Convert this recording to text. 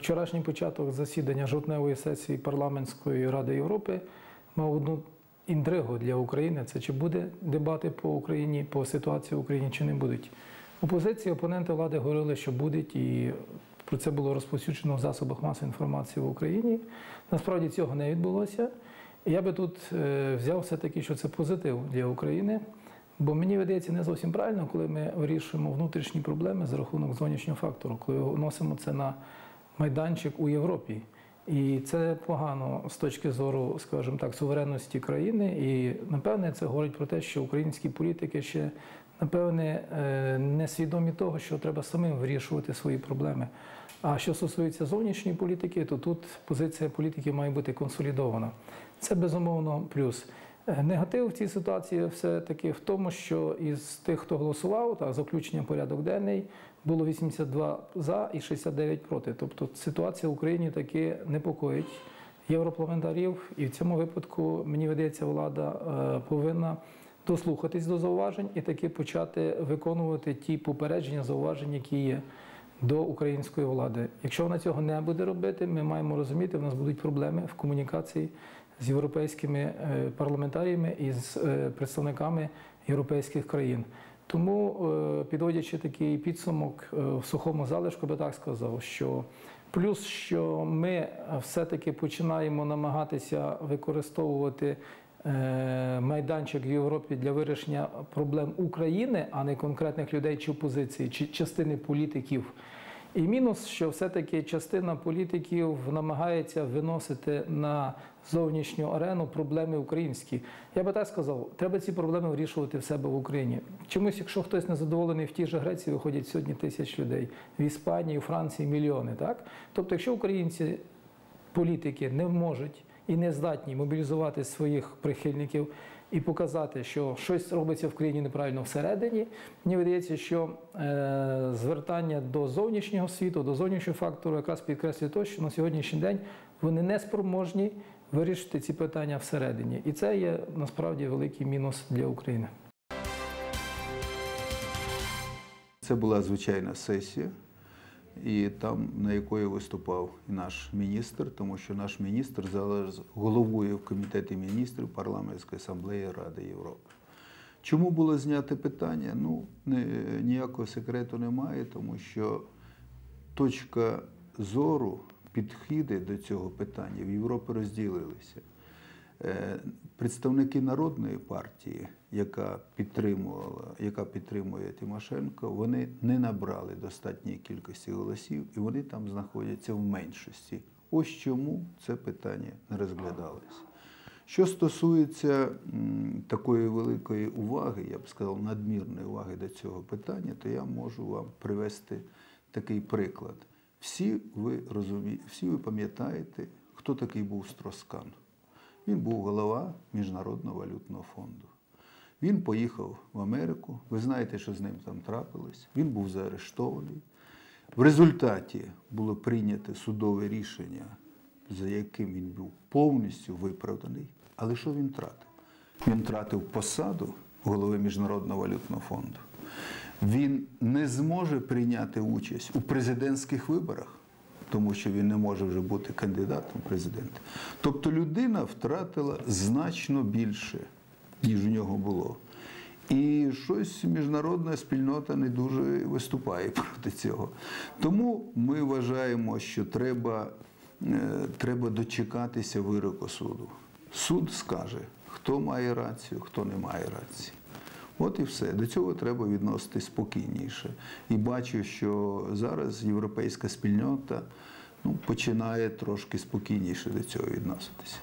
Вчорашній початок засідання жовтневої сесії парламентської ради Європи мав одну інтригу для України. Це чи буде дебати по Україні, по ситуації в Україні, чи не будуть. Опозиція, опоненти влади говорили, що будуть, і про це було розповсюджено в засобах масової інформації в Україні. Насправді цього не відбулося. Я би тут е, взяв все-таки, що це позитив для України. Бо мені видається не зовсім правильно, коли ми вирішуємо внутрішні проблеми за рахунок зовнішнього фактору, коли вносимо це на майданчик у Європі. І це погано з точки зору, скажімо так, суверенності країни. І напевне це говорить про те, що українські політики ще напевне е, не свідомі того, що треба самим вирішувати свої проблеми. А що стосується зовнішньої політики, то тут позиція політики має бути консолідована. Це безумовно плюс. Е, Негатив в цій ситуації все-таки в тому, що із тих, хто голосував, так, за порядок денний, було 82 за і 69 проти. Тобто ситуація в Україні таки непокоїть європарламентарів, і в цьому випадку, мені видається, влада е, повинна дослухатись до зауважень і таки почати виконувати ті попередження, зауваження, які є до української влади. Якщо вона цього не буде робити, ми маємо розуміти, в нас будуть проблеми в комунікації з європейськими е, парламентаріями і з е, представниками європейських країн. Тому, е, підводячи такий підсумок в сухому залишку, би так сказав, що плюс, що ми все-таки починаємо намагатися використовувати майданчик в Європі для вирішення проблем України, а не конкретних людей чи опозиції, чи частини політиків. І мінус, що все-таки частина політиків намагається виносити на зовнішню арену проблеми українські. Я би так сказав, треба ці проблеми вирішувати в себе в Україні. Чомусь, якщо хтось не задоволений в тій же Греції, виходять сьогодні тисяч людей, в Іспанії, у Франції мільйони. Так? Тобто, якщо українці політики не можуть і не здатні мобілізувати своїх прихильників і показати, що щось робиться в країні неправильно всередині. Мені видається, що е, звертання до зовнішнього світу, до зовнішнього фактору якраз підкреслює те, що на сьогоднішній день вони не спроможні вирішити ці питання всередині. І це є насправді великий мінус для України. Це була звичайна сесія і там на якої виступав наш міністр, тому що наш міністр зараз головує в комітеті міністрів парламентської асамблеї Ради Європи. Чому було зняте питання? Ну, ніякого секрету немає, тому що точка зору, підходи до цього питання в Європі розділилися. Е, представники народної партії, яка підтримувала, яка підтримує Тимошенко, вони не набрали достатньої кількості голосів, і вони там знаходяться в меншості. Ось чому це питання не розглядалося. Що стосується такої великої уваги, я б сказав, надмірної уваги до цього питання, то я можу вам привести такий приклад. Всі ви розумієте, всі ви пам'ятаєте, хто такий був Строскан. Він був голова Міжнародного валютного фонду. Він поїхав в Америку. Ви знаєте, що з ним там трапилось. Він був заарештований. В результаті було прийнято судове рішення, за яким він був повністю виправданий. Але що він втратив? Він втратив посаду голови Міжнародного валютного фонду. Він не зможе прийняти участь у президентських виборах тому що він не може вже бути кандидатом в президента. Тобто людина втратила значно більше, ніж у нього було. І щось міжнародна спільнота не дуже виступає проти цього. Тому ми вважаємо, що треба, е, треба дочекатися вироку суду. Суд скаже, хто має рацію, хто не має рації. От і все. До цього треба відносити спокійніше. І бачу, що зараз європейська спільнота ну, починає трошки спокійніше до цього відноситися.